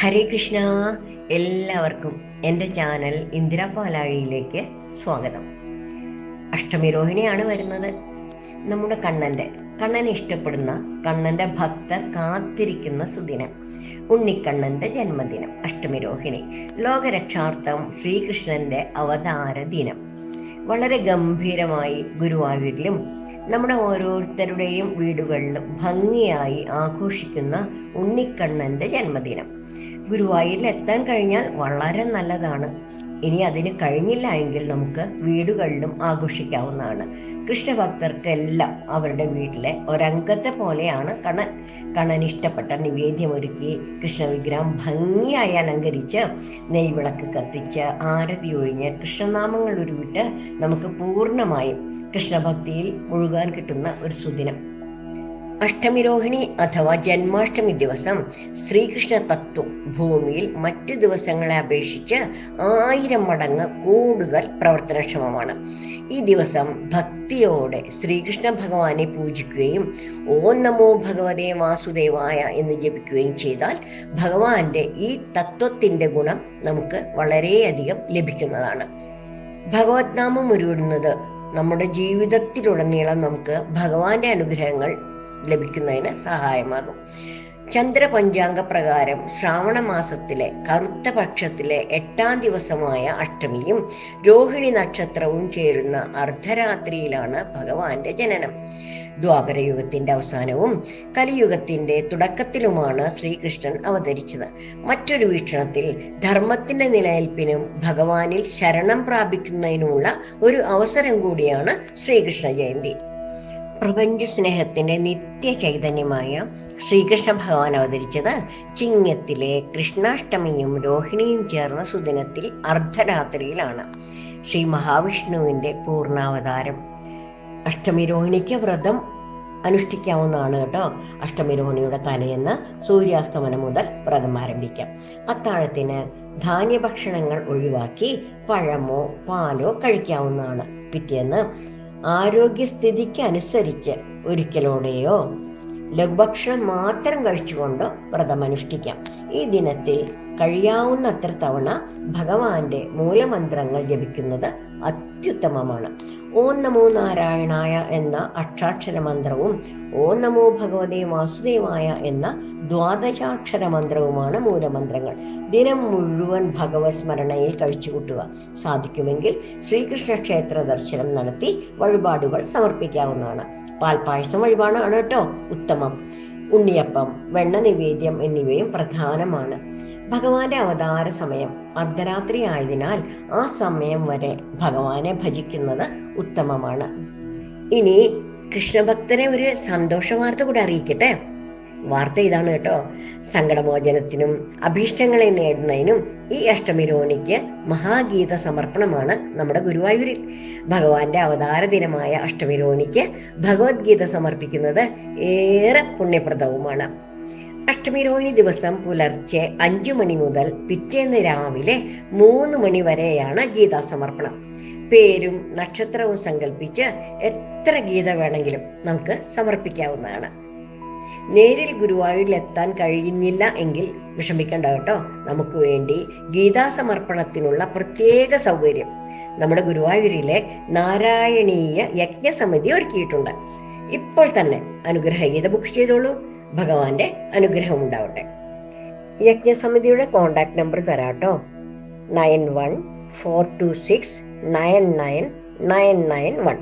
ഹരേ കൃഷ്ണ. എല്ലാവർക്കും എന്റെ ചാനൽ ഇന്ദിര പാലാഴിയിലേക്ക് സ്വാഗതം. അഷ്ടമി രോഹിണിയാണ് വരുന്നത്. നമ്മുടെ കണ്ണന്റെ കണ്ണനെ ഇഷ്ടപ്പെടുന്ന കണ്ണന്റെ ഭക്തർ കാത്തിരിക്കുന്ന സുദിനം ഉണ്ണിക്കണ്ണന്റെ ജന്മദിനം അഷ്ടമി രോഹിണി ലോകരക്ഷാർത്ഥം ശ്രീകൃഷ്ണന്റെ അവതാര ദിനം. വളരെ ഗംഭീരമായി ഗുരുവായൂരിലും നമ്മുടെ ഓരോരുത്തരുടെയും വീടുകളിലും ഭംഗിയായി ആഘോഷിക്കുന്ന ഉണ്ണിക്കണ്ണന്റെ ജന്മദിനം. ഗുരുവായൂരിൽ എത്താൻ കഴിഞ്ഞാൽ വളരെ നല്ലതാണ്. ഇനി അതിന് കഴിഞ്ഞില്ല എങ്കിൽ നമുക്ക് വീടുകളിലും ആഘോഷിക്കാവുന്നതാണ്. കൃഷ്ണഭക്തർക്ക് എല്ലാം അവരുടെ വീട്ടിലെ ഒരംഗത്തെ പോലെയാണ് കണൻ കണ്ണൻ ഇഷ്ടപ്പെട്ട നിവേദ്യം ഒരുക്കി കൃഷ്ണവിഗ്രഹം ഭംഗിയായി അലങ്കരിച്ച് നെയ്വിളക്ക് കത്തിച്ച് ആരതി ഒഴിഞ്ഞ് കൃഷ്ണനാമങ്ങൾ ഉരുവിട്ട് നമുക്ക് പൂർണമായും കൃഷ്ണഭക്തിയിൽ മുഴുകാൻ കിട്ടുന്ന ഒരു സുദിനം. അഷ്ടമിരോഹിണി അഥവാ ജന്മാഷ്ടമി ദിവസം ശ്രീകൃഷ്ണ തത്വം ഭൂമിയിൽ മറ്റു ദിവസങ്ങളെ അപേക്ഷിച്ച് ആയിരം മടങ്ങ് കൂടുതൽ പ്രവർത്തനക്ഷമമാണ്. ഈ ദിവസം ഭക്തിയോടെ ശ്രീകൃഷ്ണ ഭഗവാനെ പൂജിക്കുകയും ഓം നമോ ഭഗവതേ വാസുദേവായ എന്ന് ജപിക്കുകയും ചെയ്താൽ ഭഗവാന്റെ ഈ തത്വത്തിന്റെ ഗുണം നമുക്ക് വളരെയധികം ലഭിക്കുന്നതാണ്. ഭഗവത് നാമം ഉരുവിടുന്നത് നമ്മുടെ ജീവിതത്തിലുടനീളം നമുക്ക് ഭഗവാന്റെ അനുഗ്രഹങ്ങൾ ലഭിക്കുന്നതിന് സഹായമാകും. ചന്ദ്രപഞ്ചാംഗ പ്രകാരം ശ്രാവണ മാസത്തിലെ കറുത്ത പക്ഷത്തിലെ എട്ടാം ദിവസമായ അഷ്ടമിയും രോഹിണി നക്ഷത്രവും ചേരുന്ന അർദ്ധരാത്രിയിലാണ് ഭഗവാന്റെ ജനനം. ദ്വാപരയുഗത്തിന്റെ അവസാനവും കലിയുഗത്തിന്റെ തുടക്കത്തിലുമാണ് ശ്രീകൃഷ്ണൻ അവതരിച്ചത്. മറ്റൊരു വീക്ഷണത്തിൽ ധർമ്മത്തിന്റെ നിലനിൽപ്പിനും ഭഗവാനിൽ ശരണം പ്രാപിക്കുന്നതിനുമുള്ള ഒരു അവസരം കൂടിയാണ് ശ്രീകൃഷ്ണ ജയന്തി. പ്രപഞ്ച സ്നേഹത്തിന്റെ നിത്യ ചൈതന്യമായ ശ്രീകൃഷ്ണ ഭഗവാൻ അവതരിച്ചത് ചിങ്ങത്തിലെ കൃഷ്ണാഷ്ടമിയും രോഹിണിയും ചേർന്ന സുദിനത്തിൽ അർദ്ധരാത്രിയിലാണ്. ശ്രീ മഹാവിഷ്ണുവിന്റെ പൂർണാവതാരം അഷ്ടമി രോഹിണിക്ക് വ്രതം അനുഷ്ഠിക്കാവുന്നതാണ് കേട്ടോ. അഷ്ടമി രോഹിണിയുടെ തലേന്ന് സൂര്യാസ്തമനം മുതൽ വ്രതം ആരംഭിക്കാം. അത്താഴത്തിന് ധാന്യഭക്ഷണങ്ങൾ ഒഴിവാക്കി പഴമോ പാലോ കഴിക്കാവുന്നതാണ്. പിറ്റേന്ന് ആരോഗ്യസ്ഥിതിക്ക് അനുസരിച്ച് ഒരിക്കലോടെയോ ലഘുഭക്ഷണം മാത്രം കഴിച്ചുകൊണ്ട് വ്രതം അനുഷ്ഠിക്കാം ഈ ദിനത്തിൽ കഴിയാവുന്നത്ര തവണ ഭഗവാന്റെ മൂലമന്ത്രങ്ങൾ ജപിക്കുന്നത് അത്യുത്തമമാണ്. ഓം നമോ നാരായണായ എന്ന അക്ഷാക്ഷര മന്ത്രവും ഓം നമോ ഭഗവതേ വാസുദേവായ എന്ന ദ്വാദശാക്ഷര മന്ത്രവുമാണ് മൂലമന്ത്രങ്ങൾ. ദിനം മുഴുവൻ ഭഗവത് സ്മരണയിൽ കഴിച്ചുകൂട്ടുക സാധിക്കുമെങ്കിൽ ശ്രീകൃഷ്ണ ക്ഷേത്ര ദർശനം നടത്തി വഴിപാടുകൾ സമർപ്പിക്കാവുന്നതാണ്. പാൽപായസം വഴിപാടാണ് കേട്ടോ ഉത്തമം. ഉണ്ണിയപ്പം വെണ്ണ നിവേദ്യം എന്നിവയും പ്രധാനമാണ്. ഭഗവാന്റെ അവതാര സമയം അർദ്ധരാത്രി ആയതിനാൽ ആ സമയം വരെ ഭഗവാനെ ഭജിക്കുന്നത് ഉത്തമമാണ്. ഇനി കൃഷ്ണഭക്തരെ ഒരു സന്തോഷ വാർത്ത കൂടെ അറിയിക്കട്ടെ? വാർത്ത ഇതാണ് കേട്ടോ. സങ്കടമോചനത്തിനും അഭീഷ്ടങ്ങളെ നേടുന്നതിനും ഈ അഷ്ടമി രോണിക്ക് മഹാഗീത സമർപ്പണമാണ് നമ്മുടെ ഗുരുവായൂരിൽ. ഭഗവാന്റെ അവതാര ദിനമായ അഷ്ടമി രോണിക്ക് ഭഗവത്ഗീത സമർപ്പിക്കുന്നത് ഏറെ പുണ്യപ്രദവുമാണ്. അഷ്ടമി രോഹിണി ദിവസം പുലർച്ചെ അഞ്ചു മണി മുതൽ പിറ്റേന്ന് രാവിലെ മൂന്ന് മണി വരെയാണ് ഗീതാ സമർപ്പണം പേരും നക്ഷത്രവും സങ്കല്പിച്ച് എത്ര ഗീത വേണമെങ്കിലും നമുക്ക് സമർപ്പിക്കാവുന്നതാണ്. നേരിൽ ഗുരുവായൂരിൽ എത്താൻ കഴിയുന്നില്ല എങ്കിൽ വിഷമിക്കേണ്ട കേട്ടോ. നമുക്ക് വേണ്ടി ഗീതാ സമർപ്പണത്തിനുള്ള പ്രത്യേക സൗകര്യം. നമ്മുടെ ഗുരുവായൂരിലെ നാരായണീയ യജ്ഞസമിതി ഒരുക്കിയിട്ടുണ്ട്. ഇപ്പോൾ തന്നെ അനുഗ്രഹ ഗീത ബുക്ക് ചെയ്തോളൂ. ഭഗവാന്റെ അനുഗ്രഹം ഉണ്ടാവട്ടെ. യജ്ഞസമിതിയുടെ contact number തരാട്ടോ. Nine one four two six nine nine nine nine one.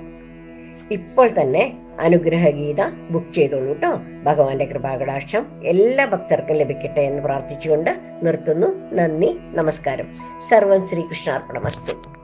ഇപ്പോൾ തന്നെ അനുഗ്രഹഗീത ബുക്ക് ചെയ്തോളൂ കേട്ടോ ഭഗവാന്റെ കൃപാകടാക്ഷം എല്ലാ ഭക്തർക്കും ലഭിക്കട്ടെ എന്ന് പ്രാർത്ഥിച്ചുകൊണ്ട് നിർത്തുന്നു. നന്ദി നമസ്കാരം. സർവം ശ്രീകൃഷ്ണാർപ്പണമസ്തു.